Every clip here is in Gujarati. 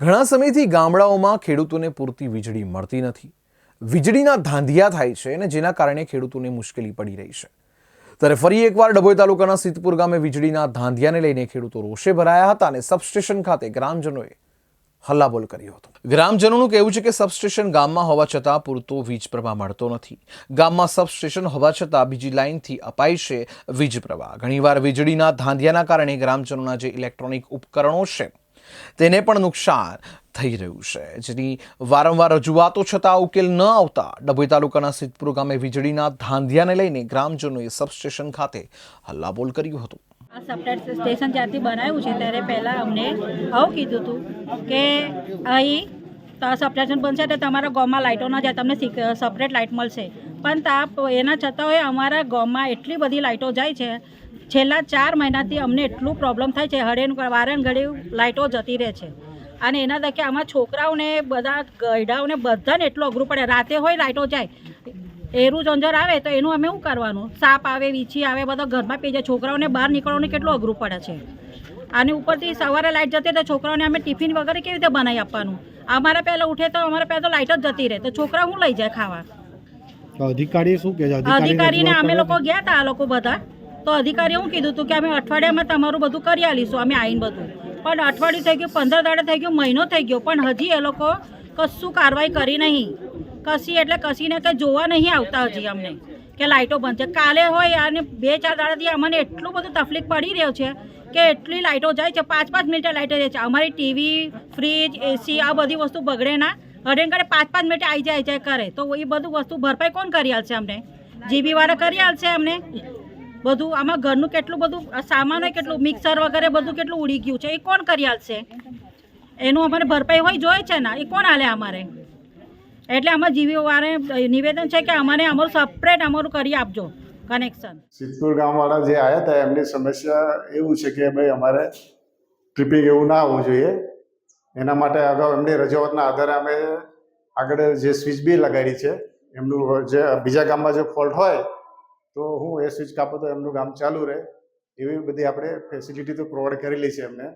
ઘણા સમયથી ગામડાઓમાં ખેડૂતોને પૂરતી વીજળી મળતી નથી. વીજળીના ધાંધિયા થાય છે અને જેના કારણે ખેડૂતોને મુશ્કેલી પડી રહી છે. ત્યારે ફરી એકવાર ડભોઈ તાલુકાના સિદ્ધપુર ગામે વીજળીના ધાંધિયાને લઈને ખેડૂતો રોષે ભરાયા હતા અને સબસ્ટેશન ખાતે ગ્રામજનોએ હલ્લાબોલ કર્યો હતો. ગ્રામજનોનું કહેવું છે કે સબસ્ટેશન ગામમાં હોવા છતાં પૂરતો વીજ પ્રવાહ મળતો નથી. ગામમાં સબસ્ટેશન હોવા છતાં બીજી લાઇનથી અપાય છે વીજ પ્રવાહ. ઘણીવાર વીજળીના ધાંધિયાના કારણે ગ્રામજનોના જે ઇલેક્ટ્રોનિક ઉપકરણો છે તેને પણ નુકસાન થઈ રહ્યું છે. જેની વારંવાર રજૂઆતો છતાં ઉકેલ ન આવતા ડભોઈ તાલુકાના સિદ્ધપુર ગામે વીજળીના ધાંધિયાને લઈને ગ્રામજનોએ સબસ્ટેશન ખાતે હલ્લાબોલ કર્યું હતું. આ સપરેટ સ્ટેશન જ્યારથી બનાવ્યું છે ત્યારે પહેલાં અમને આવું કીધું હતું કે અહીં સબસ્ટેશન બનશે તો તમારા ગામમાં લાઇટો ન જાય, તમને સપરેટ લાઇટ મળશે. પણ તા એના છતાં હોય અમારા ગામમાં એટલી બધી લાઇટો જાય છે છેલ્લા ચાર મહિનાથી અમને એટલું પ્રોબ્લેમ થાય છે હડેન વારંઘડી લાઇટો જતી રહે છે. અને એના તકે આમાં છોકરાઓને બધા ગયડાઓને બધાને એટલું અઘરું પડે. રાતે હોય લાઇટો જાય એરું જંજર આવે તો એનું અમે શું કરવાનું? સાપ આવે વીછી આવે બધા ઘરમાં પી જાય. છોકરાઓને બહાર નીકળવાનું કેટલું અઘરું પડે છે. અને ઉપરથી સવારે લાઇટ જતી તો છોકરાઓને અમે ટિફિન વગેરે કેવી રીતે બનાવી આપવાનું? અમારા પહેલાં ઉઠે તો અમારા પહેલાં તો લાઇટ જ જતી રહે. તો છોકરા હું લઈ જાય ખાવા? અધિકારી શું કે અધિકારીને અમે લોકો ગયા હતા આ લોકો બધા. તો અધિકારીએ શું કીધું હતું કે અમે અઠવાડિયામાં તમારું બધું કરી આલીશું, અમે આવીને બધું. પણ અઠવાડિયું થઈ ગયું, પંદર દાડે થઈ ગયું, મહિનો થઈ ગયો, પણ હજી એ લોકો કશું કાર્યવાહી કરી નહીં. કશી એટલે કશીને કંઈ જોવા નહીં આવતા હજી અમને, કે લાઇટો બંધ છે. કાલે હોય અને બે ચાર દાડાથી અમને એટલું બધું તકલીફ પડી રહ્યો છે કે એટલી લાઇટો જાય છે, પાંચ પાંચ મિનિટે લાઇટો જાય છે. અમારી ટીવી, ફ્રીજ એસી આ બધી વસ્તુ બગડે ના. હડેન પાંચ પાંચ મિનિટે આવી જાય જાય, કરે. તો એ બધું વસ્તુ ભરપાઈ કોણ કરી આલશે અમને? જીબી વાળા કરી આલશે અમને? બધું, આમાં ઘરનું કેટલું બધું સામાન હોય કેટલું મિક્સર વગેરે બધું કેટલું ઉડી ગયું છે? એ કોણ કરી આલશે? એનું અમારે ભરપાઈ હોય જોઈએ છે ને? એ કોણ આલે અમારે? એટલે આમાં જીવી વાળે નિવેદન છે કે અમારે અમારું સપરેટ અમારું કરી આપજો કનેક્શન સિદ્ધપુર ગામવાળા જે આવ્યા હતા, એમની સમસ્યા એવું છે કે ભાઈ અમારે ટ્રીપિંગ એવું ના હોવું જોઈએ. એના માટે અગાઉ એમની રજૂઆતના આધારે અમે આગળ જે સ્વિચ બી લગાડી છે, એમનું જે બીજા ગામમાં જે ફોલ્ટ હોય તો હું એ સ્વિચ કાપો તો એમનું ગામ ચાલુ રહે. એવી બધી આપણે ફેસિલિટી તો પ્રોવાઈડ કરેલી છે એમને.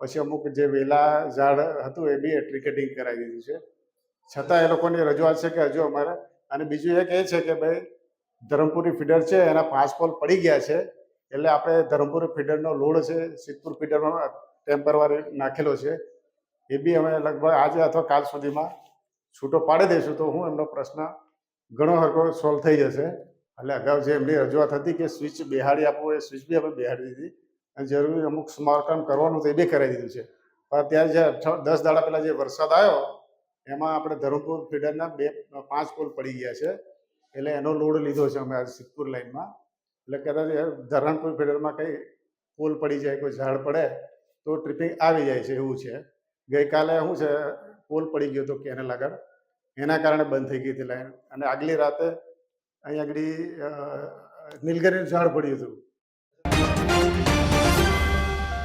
પછી અમુક જે વેલા ઝાડ હતું એ બી ટ્રિકેટિંગ કરાવી દીધું છે. છતાં એ લોકોની રજૂઆત છે કે હજુ અમારે, અને બીજું એક એ છે કે ભાઈ, ધરમપુરી ફીડર છે, એના પાંચ પોલ પડી ગયા છે, એટલે આપણે ધરમપુર ફીડરનો લોડ છે, સિદ્ધપુર ફીડરમાં ટેમ્પરવારી નાખેલો છે. એ બી અમે લગભગ આજે અથવા કાલ સુધીમાં છૂટો પાડી દઈશું, તો હું એમનો પ્રશ્ન ઘણો હરકો સોલ્વ થઈ જશે. એટલે અગાઉ જે એમની રજૂઆત હતી કે સ્વિચ બેહાડી આપવો એ સ્વિચ બી આપણે બેહાડી દીધી. અને જરૂરી અમુક સમારકામ કરવાનું તો એ બી કરાવી દીધું છે. પણ ત્યાં જે દસ દાડા પહેલાં જે વરસાદ આવ્યો, એમાં આપણે ધરમપુર ફીડરના બે, પાંચ પોલ પડી ગયા છે. એટલે એનો લોડ લીધો છે અમે આજે સિદ્ધપુર લાઈનમાં એટલે કદાચ ધરણપુર ફીડરમાં કંઈ પોલ પડી જાય, કોઈ ઝાડ પડે, તો ટ્રિપિંગ આવી જાય છે એવું છે. ગઈકાલે શું છે, પોલ પડી ગયો હતો કેનેલ આગળ. એના કારણે બંધ થઈ ગઈ હતી લાઈન. અને આગલી રાતે અહીં આગળ નીલગીરી ઝાડ પડ્યું હતું